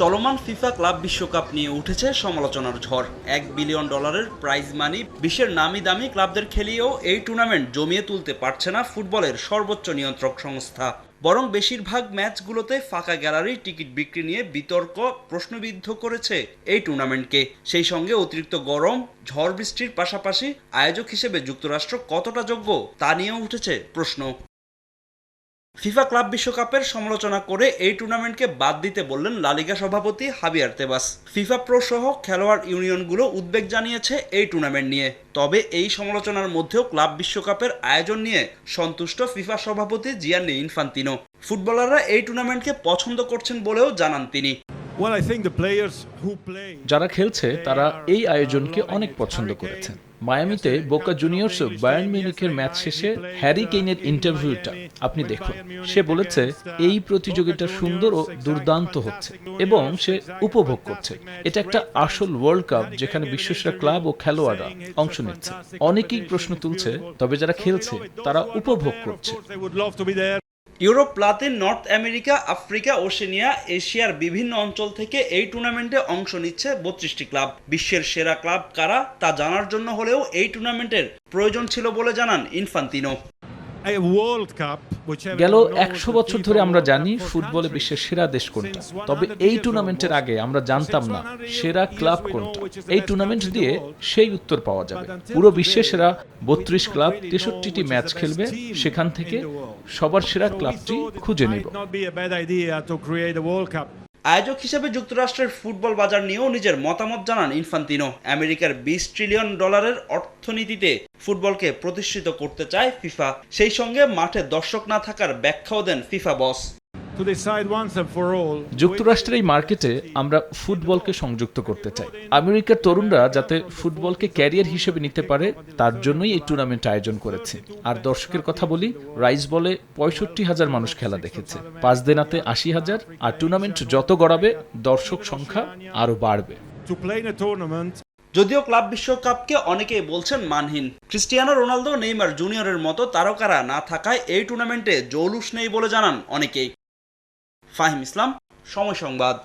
চলমান FIFA club বিশ্বকাপ নিয়ে উঠেছে সমালোচনার ঝড়। এক বিলিয়ন ডলারের প্রাইজ মানি বিশ্বের নামি দামি ক্লাবদের খেলিয়েও এই টুর্নামেন্ট জমিয়ে তুলতে পারছে না ফুটবলের সর্বোচ্চ নিয়ন্ত্রক সংস্থা। বরং বেশিরভাগ ম্যাচগুলোতে ফাঁকা গ্যালারি, টিকিট বিক্রি নিয়ে বিতর্ক প্রশ্নবিদ্ধ করেছে এই টুর্নামেন্টকে সেই সঙ্গে অতিরিক্ত গরম, ঝড় বৃষ্টির পাশাপাশি আয়োজক হিসেবে যুক্তরাষ্ট্র কতটা যোগ্য তা নিয়েও উঠেছে প্রশ্ন। ফিফা ক্লাব বিশ্বকাপের সমালোচনা করে এই টুর্নামেন্টকে বাদ দিতে বললেন লালিগা সভাপতি হাবিয়ার তেবাস। ফিফা প্রো সহ খেলোয়াড় ইউনিয়নগুলো উদ্বেগ জানিয়েছে এই টুর্নামেন্ট নিয়ে। তবে এই সমালোচনার মধ্যেও ক্লাব বিশ্বকাপের আয়োজন নিয়ে সন্তুষ্ট ফিফা সভাপতি জিয়ানি ইনফান্তিনো। ফুটবলাররা এই টুর্নামেন্টকে পছন্দ করছেন বলেও জানান তিনি। যারা খেলছে তারা এই আয়োজনকে অনেক পছন্দ করেছেন। মায়ামিতে বোকা জুনিয়র্স বায়ার্ন মিউনিখের ম্যাচ শেষে হ্যারি কেইনের ইন্টারভিউটা আপনি দেখুন। সে বলেছে এই প্রতিযোগিতা সুন্দর ও দুর্দান্ত হচ্ছে এবং সে উপভোগ করছে। এটা একটা আসল ওয়ার্ল্ড কাপ যেখানে বিশ্বসেরা ক্লাব ও খেলোয়াড়রা অংশ নিচ্ছে। অনেকেই প্রশ্ন তুলছে তবে যারা খেলছে তারা উপভোগ করছে। Europe Latin North America Africa Oceania এশিয়ার বিভিন্ন অঞ্চল থেকে এই টুর্নামেন্টে অংশ নিচ্ছে বত্রিশটি ক্লাব। বিশ্বের সেরা ক্লাব কারা তা জানার জন্য হলেও এই টুর্নামেন্টের প্রয়োজন ছিল বলে জানান ইনফান্তিনো। গেল একশো বছর ধরে আমরা জানি ফুটবলে বিশ্বের সেরা দেশ কোনটা। তবে এই টুর্নামেন্টের আগে আমরা জানতাম না সেরা ক্লাব কোনটা। এই টুর্নামেন্ট দিয়ে সেই উত্তর পাওয়া যাবে। পুরো বিশ্বের সেরা বত্রিশ ক্লাব তেষট্টিটি ম্যাচ খেলবে সেখান থেকে. সবার সেরা ক্লাবটি খুঁজে নিব. আয়োজক হিসেবে যুক্তরাষ্ট্রের ফুটবল বাজার নিয়েও নিজের মতামত জানান ইনফান্তিনো। আমেরিকার বিশ ট্রিলিয়ন ডলারের অর্থনীতিতে ফুটবলকে প্রতিষ্ঠিত করতে চায় ফিফা। সেই সঙ্গে মাঠে দর্শক না থাকার ব্যাখ্যাও দেন FIFA boss. To decide once and for all. যুক্তরাষ্ট্রের এই মার্কেটে আমরা ফুটবলকে সংযুক্ত করতে চাই। আমেরিকার তরুণরা যাতে ফুটবলকে ক্যারিয়ার হিসেবে নিতে পারে তার জন্যই এই টুর্নামেন্ট আয়োজন করেছে। আর দর্শকের কথা বলি রাইস বলে পঁয়ষট্টি হাজার মানুষ খেলা দেখেছে। পাঁচ দিনাতে আশি হাজার আর টুর্নামেন্ট যত গড়াবে দর্শক সংখ্যা আরও বাড়বে। যদিও ক্লাব বিশ্বকাপকে অনেকেই বলছেন মানহীন ক্রিস্টিয়ানো রোনালদো নেইমার জুনিয়রের মতো তারকারা না থাকায় এই টুর্নামেন্টে জৌলুস নেই বলে জানান অনেকেই। ফাহিম ইসলাম সময় সংবাদ।